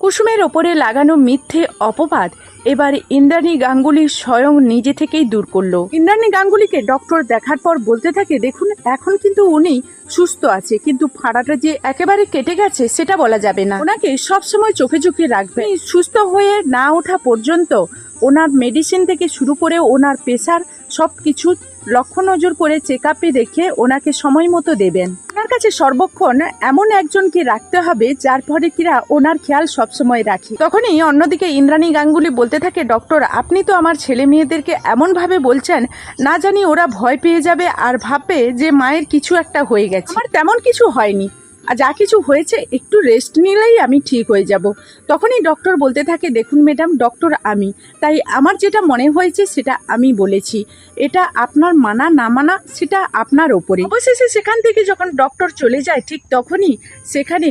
কুসুমের ওপরে লাগানো মিথ্যে অপবাদ এবার ইন্দ্রাণী গাঙ্গুলি স্বয়ং নিজে থেকেই দূর করল। ইন্দ্রাণী গাঙ্গুলিকে ডক্টর দেখার পর বলতে থাকে, দেখুন, এখন কিন্তু উনি সুস্থ আছে, কিন্তু ফাড়াটা যে একেবারে কেটে গেছে সেটা বলা যাবে না। ওনাকে সবসময় চোখে চোখে রাখবে সুস্থ হয়ে না ওঠা পর্যন্ত ওনার মেডিসিন থেকে শুরু করে ওনার প্রেশার সব কিছু লক্ষ্য নজর করে চেক আপে রেখে ওনাকে সময় মতো দেবেন। ওনার কাছে সর্বক্ষণ এমন একজনকে রাখতে হবে যার পরে কিরা ওনার খেয়াল সবসময় রাখি। তখনই অন্যদিকে ইন্দ্রাণী গাঙ্গুলি বলতে থাকে, ডক্টর, আপনি তো আমার ছেলে মেয়েদেরকে এমনভাবে বলছেন, না জানি ওরা ভয় পেয়ে যাবে আর ভাববে যে মায়ের কিছু একটা হয়ে গেছে। আমার তেমন কিছু হয়নি। আর যা কিছু হয়েছে, একটু রেস্ট নিলেই আমি ঠিক হয়ে যাব। তখনই ডক্টর বলতে থাকে, দেখুন ম্যাডাম ডক্টর আমি। তাই আমার যেটা মনে হয়েছে, সেটা আমি বলেছি। এটা আপনার মানা, না মানা, সেটা আপনার ওপরে। অবশেষে সেখান থেকে যখন ডক্টর চলে যায়, ঠিক তখনই সেখানে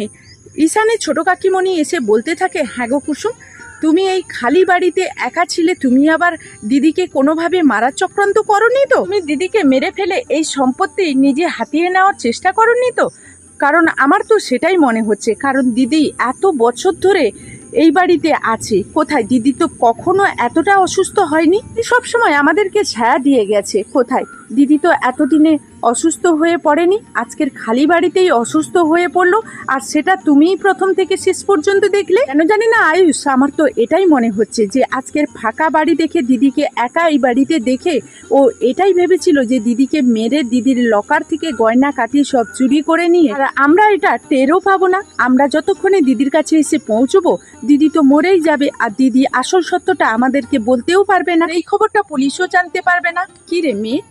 ঈশানের ছোটো কাকিমণি এসে বলতে থাকে হ্যাঁ গো কুসুম, তুমি এই খালি বাড়িতে একা ছিলে, তুমি আবার দিদিকে কোনোভাবে মারার চক্রান্ত করনি তো? তুমি দিদিকে মেরে ফেলে এই সম্পত্তি নিজে হাতিয়ে নেওয়ার চেষ্টা করনি তো? কারণ আমার তো সেটাই মনে হচ্ছে, কারণ দিদি এত বছর ধরে এই বাড়িতে আছে, কোথায়? দিদি তো কখনো এতটা অসুস্থ হয়নি সব সময় আমাদেরকে ছায়া দিয়ে গেছে, কোথায়? দিদি তো এতদিনে অসুস্থ হয়ে পড়েনি, আজকের খালি বাড়িতেই অসুস্থ হয়ে পড়ল, আর সেটা তুমিই প্রথম থেকে শেষ পর্যন্ত দেখলে? কেন জানি না, আয়ুষ, আমার তো এটাই মনে হচ্ছে যে আজকের ফাঁকা বাড়ি দেখে দিদিকে একা এই বাড়িতে দেখে ও এটাই ভেবেছিল যে দিদিকে মেরে দিদির লকার থেকে গয়না কাটিয়ে সব চুরি করে নিয়ে। আর আমরা এটা টেরও পাবো না। আমরা যতক্ষণে দিদির কাছে এসে পৌঁছবো, দিদি তো মরেই যাবে, আর দিদি আসল সত্যটা আমাদেরকে বলতেও পারবে না। এই খবরটা পুলিশও জানতে পারবে না। কি রে মেয়ে?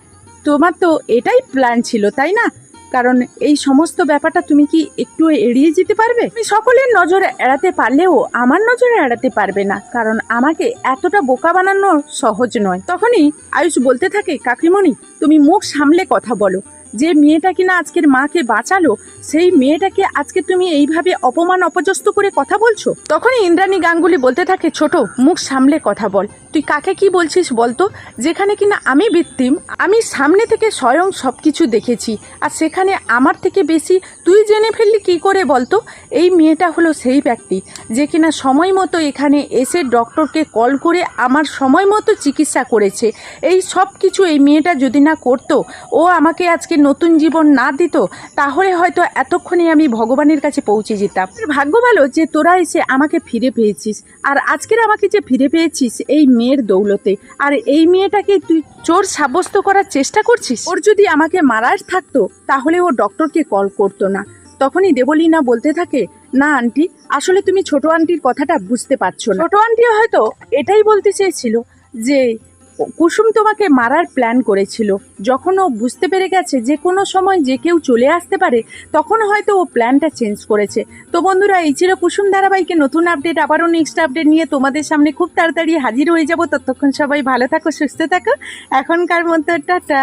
তোমার তো এটাই প্ল্যান ছিল, তাই না? কারণ এই সমস্ত ব্যাপারটা তুমি কি একটু এড়িয়ে যেতে পারবে? তুমি সকলের নজর এড়াতে পারলেও আমার নজর এড়াতে পারবে না, কারণ আমাকে এতটা বোকা বানানো সহজ নয়। তখনই আয়ুষ বলতে থাকে, কাকিমণি, তুমি মুখ সামলে কথা বলো। যে মেয়েটা কিনা আজকের মাকে বাঁচালো সেই মেয়েটাকে আজকে তুমি এইভাবে অপমান অপজস্ত করে কথা বলছো? তখনই ইন্দ্রাণী গাঙ্গুলি বলতে থাকে, ছোট, মুখ সামলে কথা বল। তুই কাকে কি বলছিস বলতো? যেখানে কিনা আমি বৃত্তিম, আমি সামনে থেকে স্বয়ং সব কিছু দেখেছি। আর সেখানে আমার থেকে বেশি তুই জেনে ফেললি কি করে বলতো? এই মেয়েটা হলো সেই ব্যক্তি যে কিনা সময় মতো এখানে এসে ডক্টরকে কল করে আমার সময় মতো চিকিৎসা করেছে। এই সব কিছু এই মেয়েটা যদি না করতো, ও আমাকে আজকে নতুন জীবন না দিত, তাহলে হয়তো এতক্ষণে আমি ভগবানের কাছে পৌঁছে যেতাম। ভাগ্য ভালো যে তোরা এসে আমাকে ফিরে পেয়েছিস। আর আজকের আমাকে যে ফিরে পেয়েছিস এই মেয়ের দৌলতে। আর এই মেয়েটাকে তুই চোর সাব্যস্ত করার চেষ্টা করছিস? ওর যদি আমাকে মারার থাকতো, তাহলে ও ডক্টরকে কল করতো না। তখনই দেবলীনা বলতে থাকে, না, আন্টি, আসলে তুমি ছোট আন্টির কথাটা বুঝতে পারছ না। ছোট আন্টি হয়তো এটাই বলতে চেয়েছিল যে কুসুম তোমাকে মারার প্ল্যান করেছিল। যখন ও বুঝতে পেরে গেছে যে কোনো সময় যে কেউ চলে আসতে পারে, তখন হয়তো ও প্ল্যানটা চেঞ্জ করেছে। তো বন্ধুরা, এই ছিল কুসুম ধারাবাহিকে নতুন আপডেট আবারও নেক্সট আপডেট নিয়ে তোমাদের সামনে খুব তাড়াতাড়ি হাজির হয়ে যাব। ততক্ষণ সবাই ভালো থাকো, সুস্থ থাকো। এখনকার মতো, টাটা।